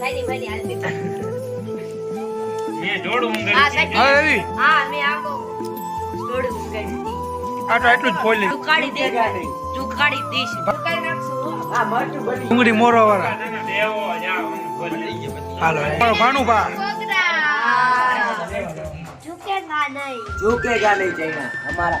ભાઈની ભાઈની હાલ મે જોડું ઊંઘ હા એવી. ડુંગળી મોરો વાળા દેવો જા હાલો ભાણુ બા ઝુકેગા નહીં નહીં જઈના. અમારા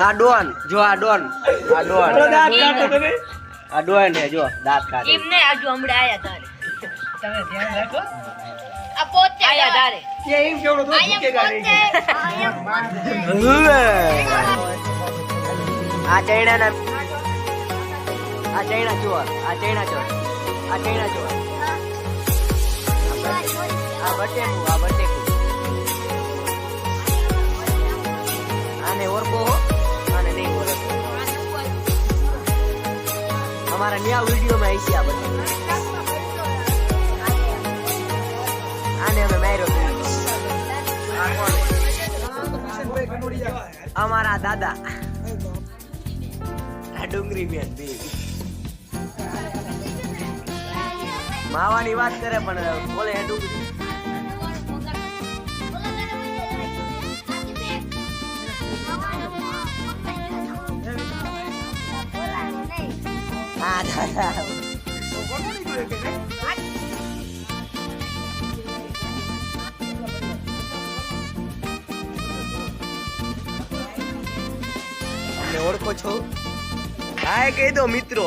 આ ડોન જો આ ડોન. આ ડોન. આ ડોન હે જો દાંત કાઢે. આ ચૈણા ના આ ચૈણા ચોર આ ચૈણા ચોર આ ચૈણા ચોર આ બટેકું આ બટેકું આને ઓળખો આને નહીં ઓળખો. અમારા ન્યા વિડીયોમાં આવી છે આ બધું. આને અમે માર્યો અમારા દાદા. આ ડુંગરી બેન બે. માવાની વાત કરે પણ બોલે એ ડુંગળી હા દાદા અમને ઓળખો છો હા કહી દો મિત્રો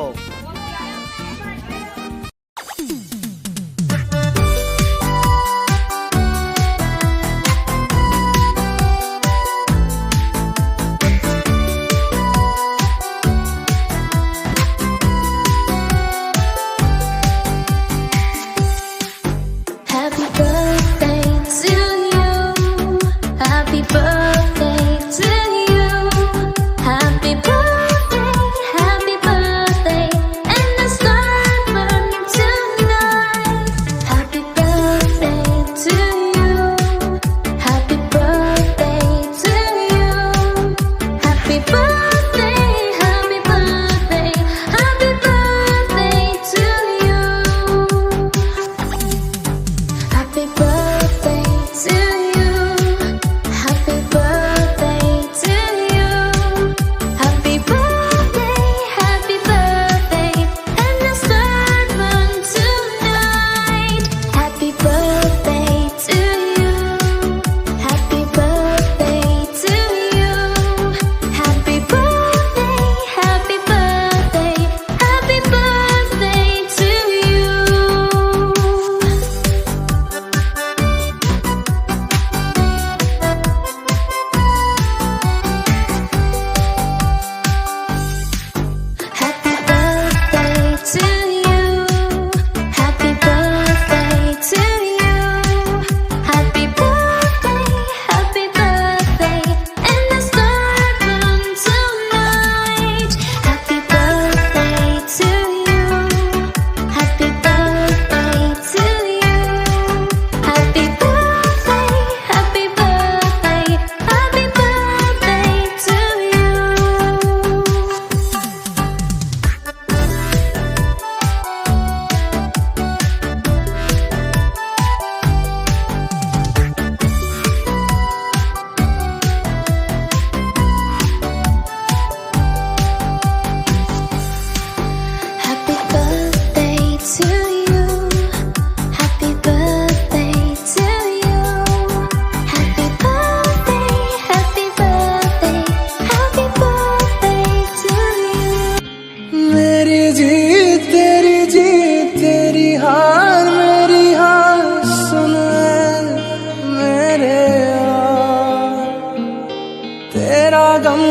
गम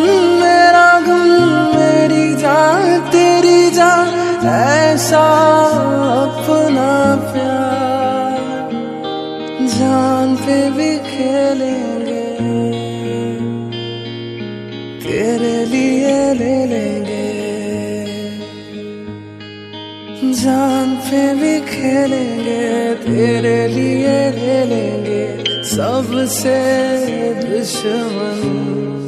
मेरा गम मेरी जान, तेरी जान, ऐसा अपना प्यार। जान पे भी खेलेंगे, तेरे लिए ले लेंगे। जान पे भी खेलेंगे, तेरे लिए ले लेंगे, सबसे दुश्मन।